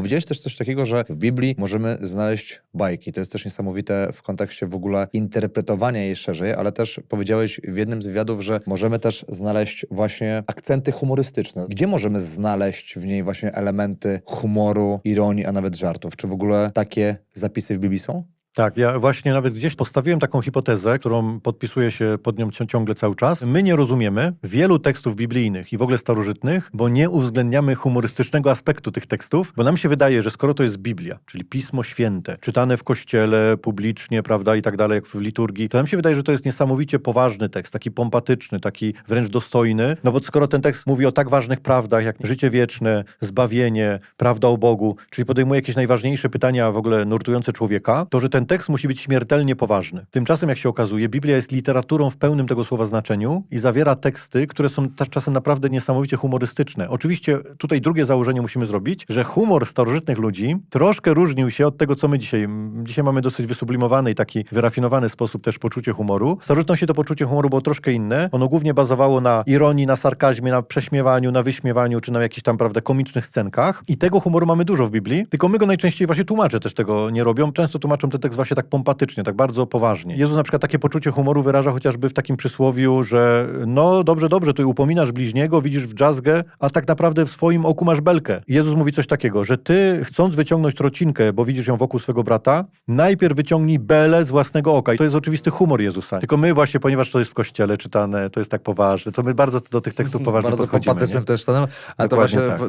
Powiedziałeś też coś takiego, że w Biblii możemy znaleźć bajki. To jest też niesamowite w kontekście w ogóle interpretowania jej szerzej, ale też powiedziałeś w jednym z wywiadów, że możemy też znaleźć właśnie akcenty humorystyczne. Gdzie możemy znaleźć w niej właśnie elementy humoru, ironii, a nawet żartów? Czy w ogóle takie zapisy w Biblii są? Tak, ja właśnie nawet gdzieś postawiłem taką hipotezę, którą podpisuję się pod nią ci- ciągle cały czas. My nie rozumiemy wielu tekstów biblijnych i w ogóle starożytnych, bo nie uwzględniamy humorystycznego aspektu tych tekstów, bo nam się wydaje, że skoro to jest Biblia, czyli Pismo Święte, czytane w kościele, publicznie, prawda, i tak dalej, jak w liturgii, to nam się wydaje, że to jest niesamowicie poważny tekst, taki pompatyczny, taki wręcz dostojny, no bo skoro ten tekst mówi o tak ważnych prawdach, jak życie wieczne, zbawienie, prawda o Bogu, czyli podejmuje jakieś najważniejsze pytania w ogóle nurtujące człowieka, to że ten tekst musi być śmiertelnie poważny. Tymczasem, jak się okazuje, Biblia jest literaturą w pełnym tego słowa znaczeniu i zawiera teksty, które są czasem naprawdę niesamowicie humorystyczne. Oczywiście tutaj drugie założenie musimy zrobić, że humor starożytnych ludzi troszkę różnił się od tego, co my dzisiaj. Dzisiaj mamy dosyć wysublimowany i taki wyrafinowany sposób też poczucie humoru. Starożytności to poczucie humoru było troszkę inne. Ono głównie bazowało na ironii, na sarkazmie, na prześmiewaniu, na wyśmiewaniu, czy na jakichś tam, prawda, komicznych scenkach. I tego humoru mamy dużo w Biblii, tylko my go najczęściej właśnie tłumacze też tego nie robią. Często tłumaczą ten tekst właśnie tak pompatycznie, tak bardzo poważnie. Jezus na przykład takie poczucie humoru wyraża chociażby w takim przysłowiu, że no dobrze, dobrze, tu upominasz bliźniego, widzisz w dżazgę, a tak naprawdę w swoim oku masz belkę. Jezus mówi coś takiego, że ty chcąc wyciągnąć trocinkę, bo widzisz ją wokół swego brata, najpierw wyciągnij belę z własnego oka. I to jest oczywisty humor Jezusa. Tylko my właśnie, ponieważ to jest w kościele czytane, to jest tak poważne, to my bardzo do tych tekstów poważnie Bardzo podchodzimy. nie? też tonem, to Dokładnie właśnie tak.